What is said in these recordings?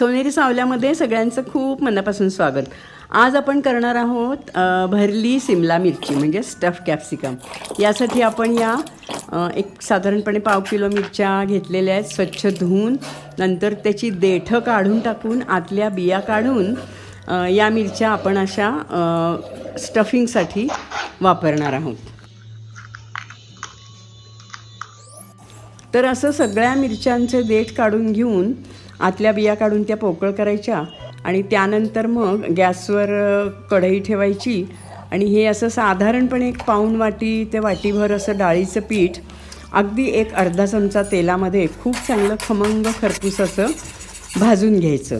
सोनेरी सावल्यामध्ये सगळ्यांचं खूप मनापासून स्वागत. आज आपण करणार आहोत भरली सिमला मिरची म्हणजे स्टफ कॅप्सिकम. यासाठी आपण या एक साधारणपणे पाव किलो मिरच्या घेतलेल्या आहेत स्वच्छ धुवून नंतर त्याची देठं काढून टाकून आतल्या बिया काढून या मिरच्या आपण अशा स्टफिंगसाठी वापरणार आहोत. तर असं सगळ्या मिरच्यांचे देठ काढून घेऊन आतल्या बिया काढून त्या पोकळ करायच्या आणि त्यानंतर मग गॅसवर कढई ठेवायची. आणि हे असं साधारणपणे एक पाऊण वाटी ते वाटीभर असं डाळीचं पीठ अगदी एक अर्धा चमचा तेलामध्ये खूप चांगलं खमंग खरपूस असं भाजून घ्यायचं.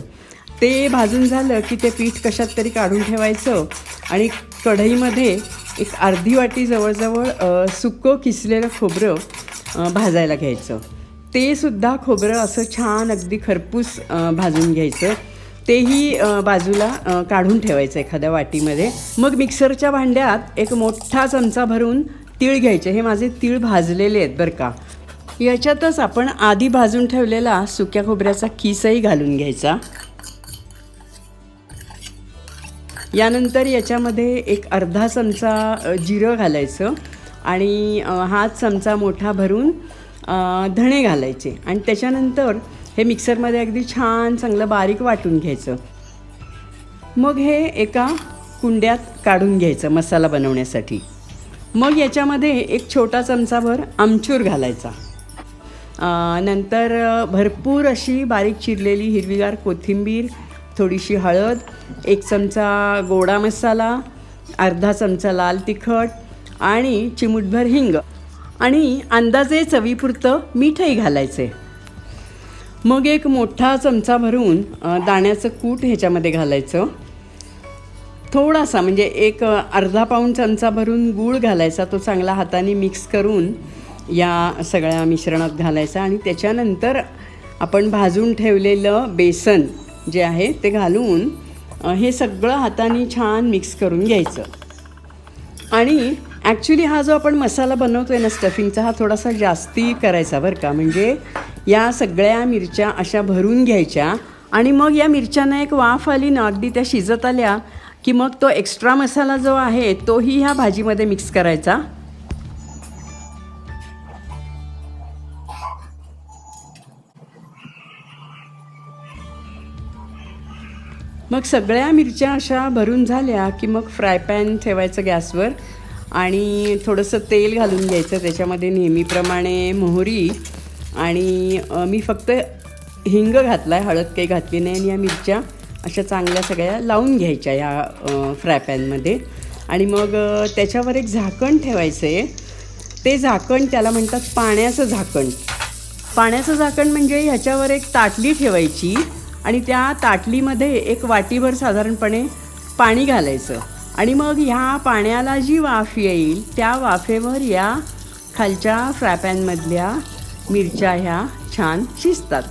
ते भाजून झालं की ते पीठ कशात तरी काढून ठेवायचं आणि कढईमध्ये एक अर्धी वाटी जवळजवळ सुकं किसलेलं खोबरं भाजायला घ्यायचं. ते सुद्धा खोबरं असं छान अगदी खरपूस भाजून घ्यायचं. तेही बाजूला काढून ठेवायचं एखाद्या वाटीमध्ये. मग मिक्सरच्या भांड्यात एक मोठा चमचा भरून तीळ घ्यायचे. हे माझे तीळ भाजलेले आहेत बरं का. याच्यातच आपण आधी भाजून ठेवलेला सुक्या खोबऱ्याचा किसही घालून घ्यायचा. यानंतर याच्यामध्ये एक अर्धा चमचा जिरं घालायचं आणि हा चमचा मोठा भरून धणे घालायचे. आणि त्याच्यानंतर हे मिक्सरमध्ये अगदी छान चांगलं बारीक वाटून घ्यायचं. मग हे एका कुंड्यात काढून घ्यायचं मसाला बनवण्यासाठी. मग याच्यामध्ये एक छोटा चमचाभर आमचूर घालायचा. नंतर भरपूर अशी बारीक चिरलेली हिरवीगार कोथिंबीर थोडीशी हळद एक चमचा गोडा मसाला अर्धा चमचा लाल तिखट आणि चिमूटभर हिंग. आणि अंदाजे चवीपुरतं मीठही घालायचे. मग एक मोठा चमचा भरून दाण्याचं कूट ह्याच्यामध्ये घालायचं. थोडासा म्हणजे एक अर्धा पाऊण चमचा भरून गूळ घालायचा तो चांगला हाताने मिक्स करून या सगळ्या मिश्रणात घालायचा आणि त्याच्यानंतर आपण भाजून ठेवलेलं बेसन जे आहे ते घालून हे सगळं हाताने छान मिक्स करून घ्यायचं. आणि ॲक्च्युली हा जो आपण मसाला बनवतो आहे ना स्टफिंगचा हा थोडासा जास्ती करायचा बरं का. म्हणजे या सगळ्या मिरच्या अशा भरून घ्यायच्या आणि मग या मिरच्यांना एक वाफ आली ना अगदी त्या शिजत आल्या की मग तो एक्स्ट्रा मसाला जो आहे तोही ह्या भाजीमध्ये मिक्स करायचा. मग सगळ्या मिरच्या अशा भरून झाल्या की मग फ्राय पॅन ठेवायचं गॅसवर. आणि थोडंसं तेल घालून घ्यायचं त्याच्यामध्ये नेहमीप्रमाणे मोहरी आणि मी फक्त हिंग घातला आहे हळद काही घातली नाही आणि या मिरच्या अशा चांगल्या सगळ्या लावून घ्यायच्या या अ, फ्राय पॅनमध्ये. आणि मग त्याच्यावर एक झाकण ठेवायचं आहे ते झाकण त्याला म्हणतात पाण्याचं झाकण. पाण्याचं झाकण म्हणजे ह्याच्यावर एक ताटली ठेवायची आणि त्या ताटलीमध्ये एक वाटीभर साधारणपणे पाणी घालायचं. आणि मग ह्या पाण्याला जी वाफ येईल त्या वाफेवर या खालच्या फ्रायपॅनमधल्या मिरच्या ह्या छान शिजतात.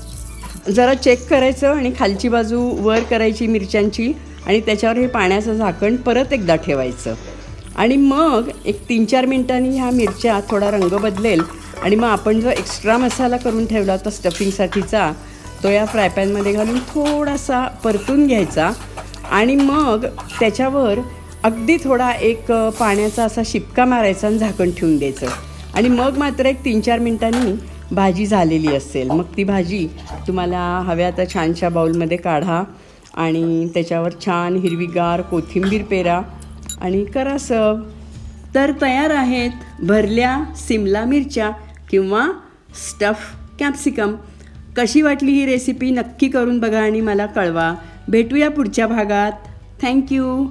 जरा चेक करायचं आणि खालची बाजू वर करायची मिरच्यांची आणि त्याच्यावर हे पाण्याचं झाकण परत एकदा ठेवायचं. आणि मग एक तीन चार मिनटांनी ह्या मिरच्या थोडा रंग बदलेल आणि मग आपण जो एक्स्ट्रा मसाला करून ठेवला होता स्टफिंगसाठीचा तो या फ्रायपॅनमध्ये घालून थोडासा परतून घ्यायचा. आणि मग त्याच्यावर अगदी थोडा एक पाण्याचा असा शिपका मारायचा आणि झाकण ठेवून द्यायचं. आणि मग मात्र एक तीन चार मिनिटांनी भाजी झालेली असेल. मग ती भाजी तुम्हाला हव्या त्या छानशा बाऊलमध्ये काढा आणि त्याच्यावर छान हिरवीगार कोथिंबीर पेरा आणि करा सर्व. तर तयार आहेत भरल्या सिमला मिरच्या किंवा स्टफ कॅप्सिकम. कशी वाटली ही रेसिपी नक्की करून बघा आणि मला कळवा. भेटूया पुढच्या भागात. थँक्यू.